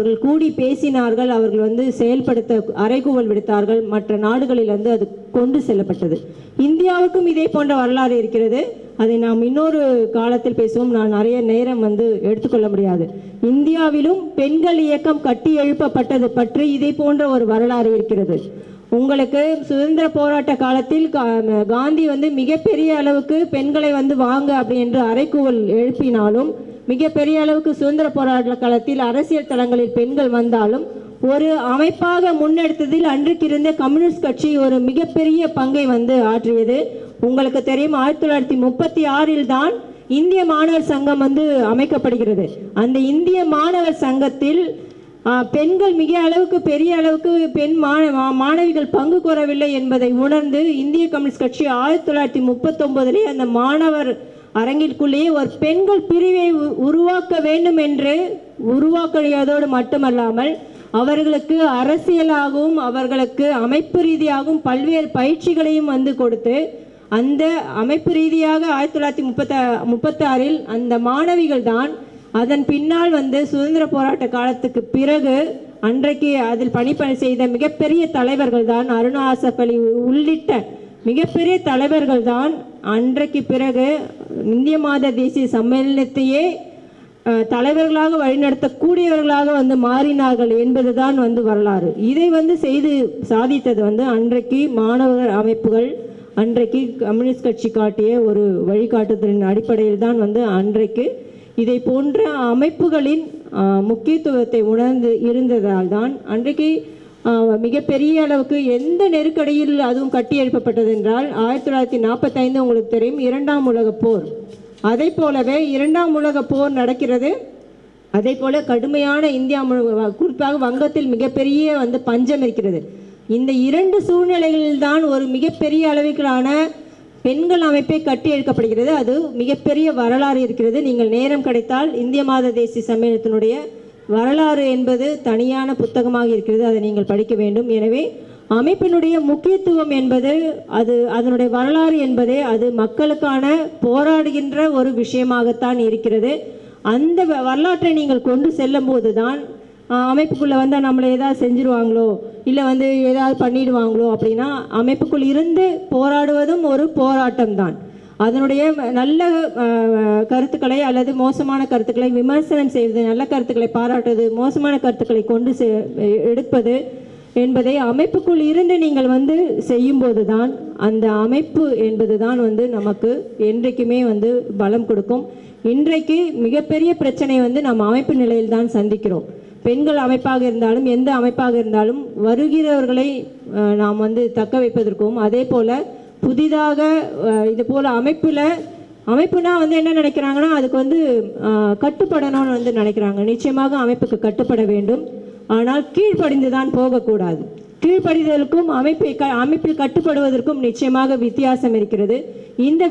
அவர்கள் கூடி பேசினார்கள் அவர்கள் வந்து செயல்படுத்த அறைகூவல் விடுத்தார்கள் மற்ற நாடுகளில் வந்து அது கொண்டு செல்லப்பட்டது. இந்தியாவுக்கும் இதே போன்ற வரலாறு இருக்கிறது. அதை நாம் இன்னொரு காலத்தில் பேசுவோம். நான் நிறைய நேரம் வந்து எடுத்துக்கொள்ள முடியாது. இந்தியாவிலும் பெண்கள் இயக்கம் கட்டி எழுப்பப்பட்டது பற்றி இதே போன்ற ஒரு வரலாறு இருக்கிறது. உங்களுக்கு சுதந்திர போராட்ட காலத்தில் கா- காந்தி வந்து மிகப்பெரிய அளவுக்கு பெண்களை வந்து வாங்க அப்படி என்று அறைக்கூவல் எழுப்பினாலும் மிகப்பெரிய அளவுக்கு சுதந்திர போராட்ட காலத்தில் அரசியல் தளங்களில் பெண்கள் வந்தாலும் ஒரு அமைப்பாக முன்னெடுத்ததில் அன்றைக்கு இருந்த கம்யூனிஸ்ட் கட்சி ஒரு மிகப்பெரிய பங்கை வந்து ஆற்றியது. உங்களுக்கு தெரியும் ஆயிரத்தி தொள்ளாயிரத்தி முப்பத்தி ஆறில் தான் இந்திய மாணவர் சங்கம் வந்து அமைக்கப்படுகிறது. அந்த இந்திய மாணவர் சங்கத்தில் பெண்கள் மிக அளவுக்கு பெரிய அளவுக்கு பெண் மாணவ மாணவிகள் பங்கு கோரவில்லை என்பதை உணர்ந்து இந்திய கம்யூனிஸ்ட் கட்சி ஆயிரத்தி தொள்ளாயிரத்தி முப்பத்தொன்பதுலேயே அந்த மாணவர் அரங்கிற்குள்ளேயே ஒரு பெண்கள் பிரிவை உ- உருவாக்க வேண்டும் என்று உருவாக்கியதோடு மட்டுமல்லாமல் அவர்களுக்கு அரசியலாகவும் அவர்களுக்கு அமைப்பு ரீதியாகவும் பல்வேறு பயிற்சிகளையும் வந்து கொடுத்து அந்த அமைப்பு ரீதியாக ஆயிரத்தி தொள்ளாயிரத்தி முப்பத்த முப்பத்தாறில் அந்த மாணவிகள் தான் அதன் பின்னால் வந்து சுதந்திர போராட்ட காலத்துக்கு பிறகு அன்றைக்கு அதில் பணிப்பணி செய்த மிகப்பெரிய தலைவர்கள் தான் அருணா ஆசப் அலி உள்ளிட்ட மிகப்பெரிய தலைவர்கள் தான் அன்றைக்கு பிறகு இந்திய மாத தேசிய சம்மேளனத்தையே தலைவர்களாக வழிநடத்தக்கூடியவர்களாக வந்து மாறினார்கள் என்பதுதான் வந்து வரலாறு. இதை வந்து செய்து சாதித்தது வந்து அன்றைக்கு மாணவர் அமைப்புகள் அன்றைக்கு கம்யூனிஸ்ட் கட்சி காட்டிய ஒரு வழிகாட்டுதலின் அடிப்படையில் தான் வந்து அன்றைக்கு இதை போன்ற அமைப்புகளின் முக்கியத்துவத்தை உணர்ந்து இருந்ததால் தான் அன்றைக்கு மிகப்பெரிய அளவுக்கு எந்த நெருக்கடியில் அதுவும் கட்டி எழுப்பப்பட்டது என்றால் ஆயிரத்தி தொள்ளாயிரத்தி நாற்பத்தைந்து உங்களுக்கு தெரியும் இரண்டாம் உலகப் போர். அதை போலவே இரண்டாம் உலக போர் நடக்கிறது. அதே போல கடுமையான இந்தியா முழு- குறிப்பாக வங்கத்தில் மிகப்பெரிய வந்து பஞ்சம் இருக்கிறது. இந்த இரண்டு சூழ்நிலைகளில் தான் ஒரு மிகப்பெரிய அளவிற்கான பெண்கள் அமைப்பை கட்டி எழுக்கப்படுகிறது. அது மிகப்பெரிய வரலாறு இருக்கிறது. நீங்கள் நேரம் கிடைத்தால் இந்திய மாத தேசிய சம்மேளனத்தினுடைய வரலாறு என்பது தனியான புத்தகமாக இருக்கிறது அதை நீங்கள் படிக்க வேண்டும். எனவே அமைப்பினுடைய முக்கியத்துவம் என்பது அது அதனுடைய வரலாறு என்பதே அது மக்களுக்கான போராடுகின்ற ஒரு விஷயமாகத்தான் இருக்கிறது. அந்த வ- வரலாற்றை நீங்கள் கொண்டு செல்லும் போது தான் அமைப்புக்குள்ளே வந்தால் நம்மளை ஏதாவது செஞ்சுருவாங்களோ இல்லை வந்து ஏதாவது பண்ணிடுவாங்களோ அப்படின்னா அமைப்புக்குள் இருந்து போராடுவதும் ஒரு போராட்டம் தான் அதனுடைய நல்ல கருத்துக்களை அல்லது மோசமான கருத்துக்களை விமர்சனம் செய்வது நல்ல கருத்துக்களை பாராட்டுவது மோசமான கருத்துக்களை கொண்டு செ- எடுப்பது என்பதை அமைப்புக்குள் இருந்து நீங்கள் வந்து செய்யும்போது தான் அந்த அமைப்பு என்பது தான் வந்து நமக்கு என்றைக்குமே வந்து பலம் கொடுக்கும். இன்றைக்கு மிகப்பெரிய பிரச்சனை வந்து நம்ம அமைப்பு நிலையில் தான் சந்திக்கிறோம். பெண்கள் அமைப்பாக இருந்தாலும் எந்த அமைப்பாக இருந்தாலும் வருகிறவர்களை நாம் வந்து தக்க வைப்பதற்கும் அதே போல் புதிதாக இது போல் அமைப்பில் அமைப்புனா வந்து என்ன நினைக்கிறாங்கன்னா அதுக்கு வந்து கட்டுப்படணும்னு வந்து நினைக்கிறாங்க. நிச்சயமாக அமைப்புக்கு கட்டுப்பட வேண்டும். ஆனால் கீழ்ப்படிந்து தான் போகக்கூடாது. கீழ்ப்படிதலுக்கும் அமைப்பை க அமைப்பில் கட்டுப்படுவதற்கும் நிச்சயமாக வித்தியாசம் இருக்கிறது. இந்த